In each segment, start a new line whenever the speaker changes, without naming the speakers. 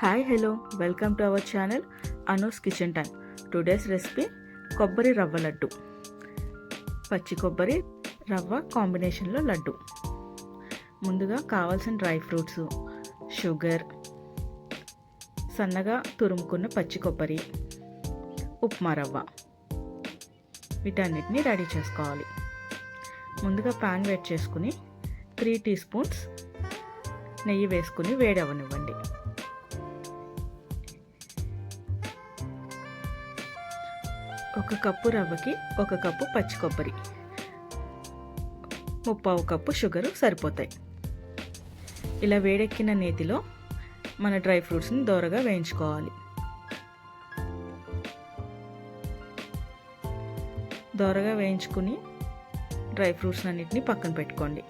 Hi hello welcome to our channel Anu's kitchen time today's recipe కొబ్బరి రవ్వ లడ్డు. పచ్చి కొబ్బరి రవ్వ కాంబినేషన్లో లడ్డు. ముందుగా కావాల్సిన డ్రై ఫ్రూట్స్ షుగర్ సన్నగా తురుముకున్న పచ్చి కొబ్బరి ఉప్మా రవ్వ. వీటన్నిటిని రెడీ చేసుకోవాలి. ముందుగా పాన్ వేడి చేసుకుని త్రీ టీ స్పూన్స్ నెయ్యి వేసుకుని వేడి ఒక కప్పు రవ్వకి ఒక కప్పు పచ్చి కొబ్బరి. ముప్పావు కప్పు షుగరు సరిపోతాయి. ఇలా వేడెక్కిన నేతిలో మన డ్రై ఫ్రూట్స్ని దోరగా వేయించుకోవాలి. దోరగా వేయించుకుని డ్రై ఫ్రూట్స్ అన్నిటిని పక్కన పెట్టుకోండి.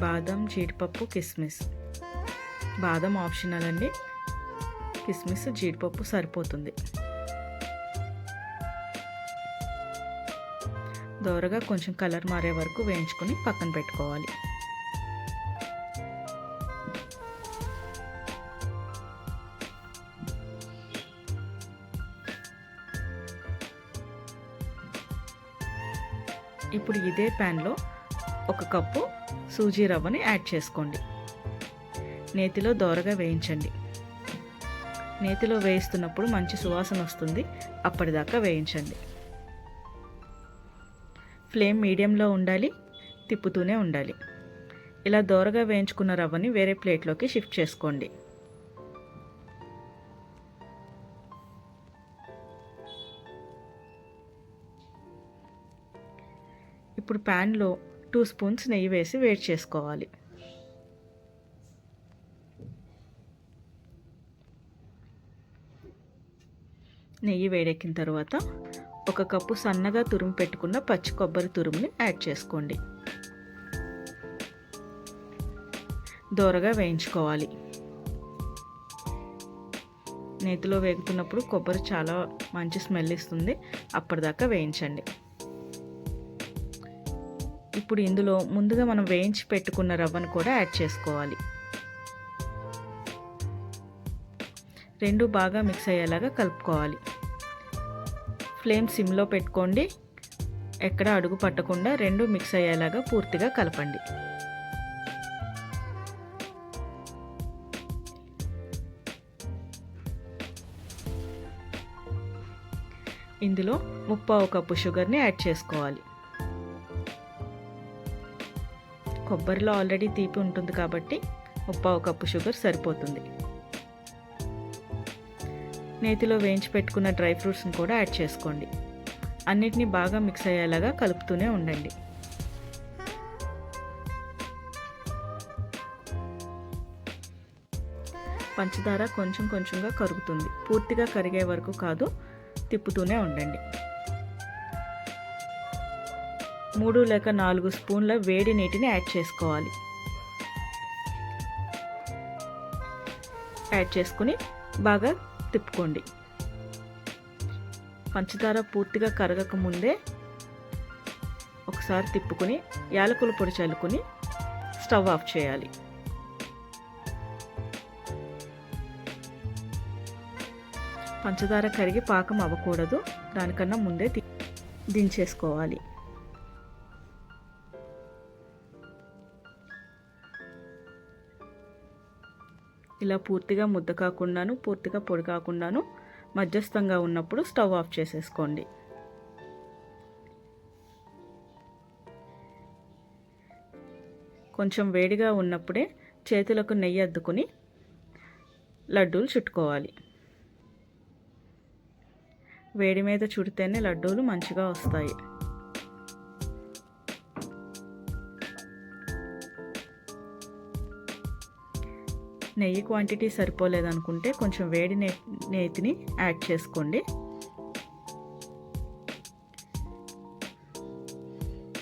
బాదం జీడిపప్పు కిస్మిస్. బాదం ఆప్షనల్ అండి. కిస్మిస్ జీడిపప్పు సరిపోతుంది. దోరగా కొంచెం కలర్ మారే వరకు వేయించుకొని పక్కన పెట్టుకోవాలి. ఇప్పుడు ఇదే ప్యాన్లో ఒక కప్పు సూజీ రవ్వని యాడ్ చేసుకోండి. నేతిలో దోరగా వేయించండి. నేతిలో వేయిస్తున్నప్పుడు మంచి సువాసన వస్తుంది. అప్పటిదాకా వేయించండి. ఫ్లేమ్ మీడియంలో ఉండాలి తిప్పుతూనే ఉండాలి. ఇలా దోరగా వేయించుకున్న రవ్వని వేరే ప్లేట్లోకి షిఫ్ట్ చేసుకోండి. ఇప్పుడు ప్యాన్లో టూ స్పూన్స్ నెయ్యి వేసి వేడి చేసుకోవాలి. నెయ్యి వేడెక్కిన తర్వాత ఒక కప్పు సన్నగా తురుము పెట్టుకున్న పచ్చి కొబ్బరి తురుముని యాడ్ చేసుకోండి. దోరగా వేయించుకోవాలి. నేతిలో వేగుతున్నప్పుడు కొబ్బరి చాలా మంచి స్మెల్ ఇస్తుంది. అప్పటిదాకా వేయించండి. ఇప్పుడు ఇందులో ముందుగా మనం వేయించి పెట్టుకున్న రవ్వను కూడా యాడ్ చేసుకోవాలి. రెండు బాగా మిక్స్ అయ్యేలాగా కలుపుకోవాలి. ఫ్లేమ్ సిమ్లో పెట్టుకోండి. ఎక్కడ అడుగు పట్టకుండా రెండు మిక్స్ అయ్యేలాగా పూర్తిగా కలపండి. ఇందులో ముప్పావు కప్పు షుగర్ని యాడ్ చేసుకోవాలి. కొబ్బరిలో ఆల్రెడీ తీపి ఉంటుంది కాబట్టి ముప్పావు కప్పు షుగర్ సరిపోతుంది. నేతిలో వేయించి పెట్టుకున్న డ్రై ఫ్రూట్స్ని కూడా యాడ్ చేసుకోండి. అన్నిటినీ బాగా మిక్స్ అయ్యేలాగా కలుపుతూనే ఉండండి. పంచదార కొంచెం కొంచెంగా కరుగుతుంది. పూర్తిగా కరిగే వరకు కాదు తిప్పుతూనే ఉండండి. మూడు లేక నాలుగు స్పూన్ల వేడి నీటిని యాడ్ చేసుకోవాలి. యాడ్ చేసుకుని బాగా తిప్పుకోండి. పంచదార పూర్తిగా కరగక ముందే ఒకసారి తిప్పుకొని యాలకుల పొడి చల్లుకొని స్టవ్ ఆఫ్ చేయాలి. పంచదార కరిగి పాకం అవ్వకూడదు. దానికన్నా ముందే దించేసుకోవాలి. ఇలా పూర్తిగా ముద్ద కాకుండాను పూర్తిగా పొడి కాకుండాను మధ్యస్థంగా ఉన్నప్పుడు స్టవ్ ఆఫ్ చేసేసుకోండి. కొంచెం వేడిగా ఉన్నప్పుడే చేతులకు నెయ్యి అద్దుకుని లడ్డూలు చుట్టుకోవాలి. వేడి మీద చుడితేనే లడ్డూలు మంచిగా వస్తాయి. నెయ్యి క్వాంటిటీ సరిపోలేదనుకుంటే కొంచెం వేడి నే నేతిని యాడ్ చేసుకోండి.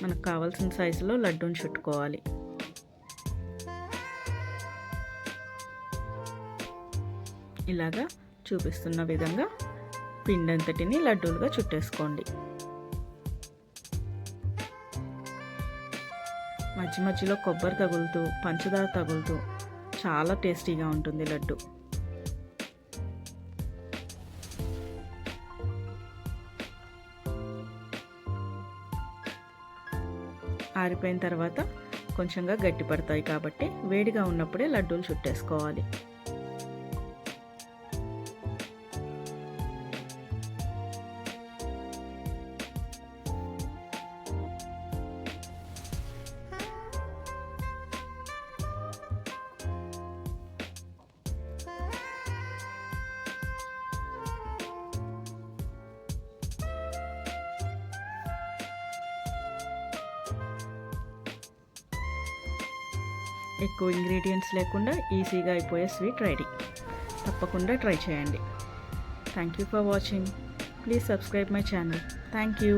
మనకు కావాల్సిన సైజులో లడ్డూని చుట్టుకోవాలి. ఇలాగా చూపిస్తున్న విధంగా పిండి అంతటిని లడ్డూలుగా చుట్టేసుకోండి. మధ్య మధ్యలో కొబ్బరి తగులుతూ పంచదార తగులుతూ చాలా టేస్టీగా ఉంటుంది లడ్డు. ఆరిపోయిన తర్వాత కొంచెంగా గట్టి పడతాయి కాబట్టి వేడిగా ఉన్నప్పుడే లడ్డూలు చుట్టేసుకోవాలి. ఎక్కువ ఇంగ్రీడియంట్స్ లేకుండా ఈజీగా అయిపోయే స్వీట్ రెడీ తప్పకుండా ట్రై చేయండి. Thank you for watching please subscribe my channel thank you